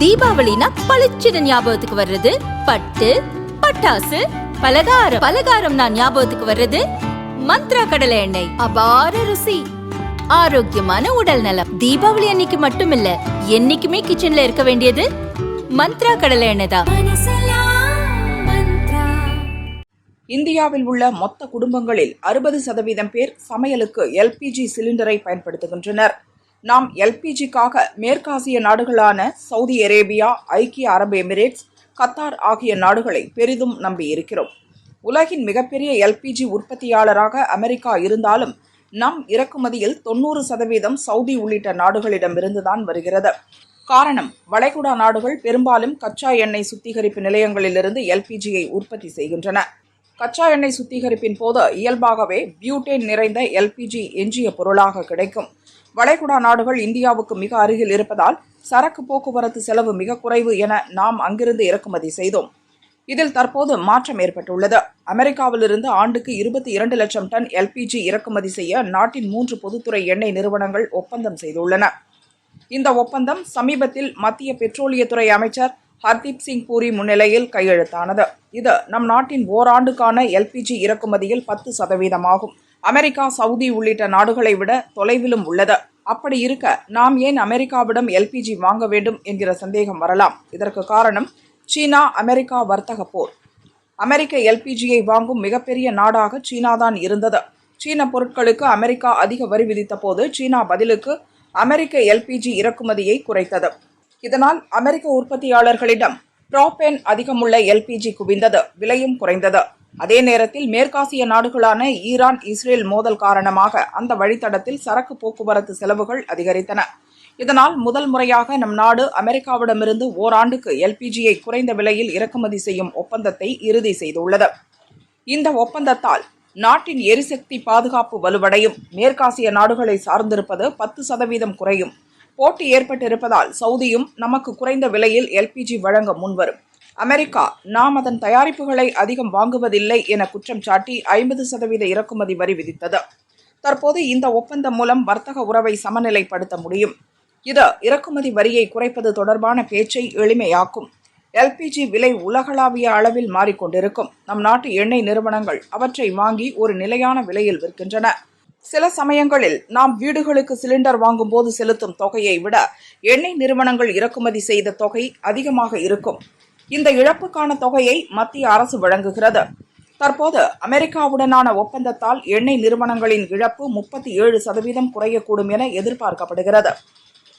தீபாவளினா பளிச்சுன்னு ஞாபகத்துக்கு வர்றது. பட்டு பட்டாசு பலகாரம். பலகாரம் நான் ஞாபகத்துக்கு வர்றது. மந்த்ரா கடலை எண்ணெய். அபார ருசி. ஆரோக்கியமான உடல் நலம். தீபாவளி அன்னைக்கு மட்டும் இல்ல என்னைக்குமே கிச்சன்ல இருக்க வேண்டியது மந்த்ரா கடலை எண்ணெய் தான். இந்தியாவில் உள்ள மொத்த குடும்பங்களில் அறுபது சதவீதம் பேர் சமையலுக்கு எல்பிஜி சிலிண்டரை பயன்படுத்துகின்றனர். நாம் எல்பிஜிக்காக மேற்காசிய நாடுகளான சவுதி அரேபியா ஐக்கிய அரபு எமிரேட்ஸ் கத்தார் ஆகிய நாடுகளை பெரிதும் நம்பியிருக்கிறோம். உலகின் மிகப்பெரிய எல்பிஜி உற்பத்தியாளராக அமெரிக்கா இருந்தாலும் நம் இறக்குமதியில் தொண்ணூறு சதவீதம் சவுதி உள்ளிட்ட நாடுகளிடமிருந்துதான் வருகிறது. காரணம் வளைகுடா நாடுகள் பெரும்பாலும் கச்சா எண்ணெய் சுத்திகரிப்பு நிலையங்களிலிருந்து எல்பிஜியை உற்பத்தி செய்கின்றன. கச்சா எண்ணெய் சுத்திகரிப்பின் போது இயல்பாகவே பியூட்டேன் நிறைந்த எல்பிஜி எஞ்சிய பொருளாக கிடைக்கும். வளைகுடா நாடுகள் இந்தியாவுக்கு மிக அருகில் இருப்பதால் சரக்கு போக்குவரத்து செலவு மிக குறைவு என நாம் அங்கிருந்து இறக்குமதி செய்தோம். இதில் தற்போது மாற்றம் ஏற்பட்டுள்ளது. அமெரிக்காவிலிருந்து ஆண்டுக்கு இருபத்தி இரண்டு லட்சம் டன் எல்பிஜி இறக்குமதி செய்ய நாட்டின் மூன்று பொதுத்துறை எண்ணெய் நிறுவனங்கள் ஒப்பந்தம் செய்துள்ளன. இந்த ஒப்பந்தம் சமீபத்தில் மத்திய பெட்ரோலியத்துறை அமைச்சர் ஹர்தீப் சிங் பூரி முன்னிலையில் கையெழுத்தானது. இது நம் நாட்டின் ஓராண்டுக்கான எல்பிஜி இறக்குமதியில் பத்து சதவீதமாகும். அமெரிக்கா சவுதி உள்ளிட்ட நாடுகளை விட தொலைவிலும் உள்ளது. அப்படி இருக்க நாம் ஏன் அமெரிக்காவிடம் எல்பிஜி வாங்க வேண்டும் என்கிற சந்தேகம் வரலாம். இதற்கு காரணம் சீனா அமெரிக்கா வர்த்தக போர். அமெரிக்க எல்பிஜியை வாங்கும் மிகப்பெரிய நாடாக சீனாதான் இருந்தது. சீன பொருட்களுக்கு அமெரிக்கா அதிக வரி விதித்த போது சீனா பதிலுக்கு அமெரிக்க எல்பிஜி இறக்குமதியை குறைத்தது. இதனால் அமெரிக்க உற்பத்தியாளர்களிடம் ப்ரோபேன் அதிகமுள்ள எல்பிஜி குவிந்தது விலையும் குறைந்தது. அதே நேரத்தில் மேற்காசிய நாடுகளான ஈரான் இஸ்ரேல் மோதல் காரணமாக அந்த வழித்தடத்தில் சரக்கு போக்குவரத்து செலவுகள் அதிகரித்தன. இதனால் முதல் முறையாக நம் நாடு அமெரிக்காவிடமிருந்து ஓராண்டுக்கு எல்பிஜியை குறைந்த விலையில் இறக்குமதி செய்யும் ஒப்பந்தத்தை இறுதி செய்துள்ளது. இந்த ஒப்பந்தத்தால் நாட்டின் எரிசக்தி பாதுகாப்பு வலுவடையும். மேற்காசிய நாடுகளை சார்ந்திருப்பது பத்து சதவீதம் குறையும். போட்டி ஏற்பட்டிருப்பதால் சவுதியும் நமக்கு குறைந்த விலையில் எல்பிஜி வழங்க முன்வரும். அமெரிக்கா நாம் அதன் தயாரிப்புகளை அதிகம் வாங்குவதில்லை என குற்றம் சாட்டி ஐம்பது சதவீத இறக்குமதி வரி விதித்தது. தற்போது இந்த ஒப்பந்தம் மூலம் வர்த்தக உறவை சமநிலைப்படுத்த முடியும். இது இறக்குமதி வரியை குறைப்பது தொடர்பான பேச்சை எளிமையாக்கும். எல்பிஜி விலை உலகளாவிய அளவில் மாறிக்கொண்டிருக்கும். நம் நாட்டு எண்ணெய் நிறுவனங்கள் அவற்றை வாங்கி ஒரு நிலையான விலையில் விற்கின்றன. சில சமயங்களில் நாம் வீடுகளுக்கு சிலிண்டர் வாங்கும்போது செலுத்தும் தொகையை விட எண்ணெய் நிறுவனங்கள் இறக்குமதி செய்த தொகை அதிகமாக இருக்கும். இந்த இழப்புக்கான தொகையை மத்திய அரசு வழங்குகிறது. தற்போது அமெரிக்காவுடனான ஒப்பந்தத்தால் எண்ணெய் நிறுவனங்களின் இழப்பு முப்பத்தி ஏழு சதவீதம் குறையக்கூடும் என எதிர்பார்க்கப்படுகிறது.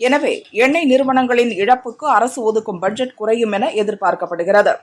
எனவே எண்ணெய் நிறுவனங்களின் இழப்புக்கு அரசு ஒதுக்கும் பட்ஜெட் குறையும் என எதிர்பார்க்கப்படுகிறது.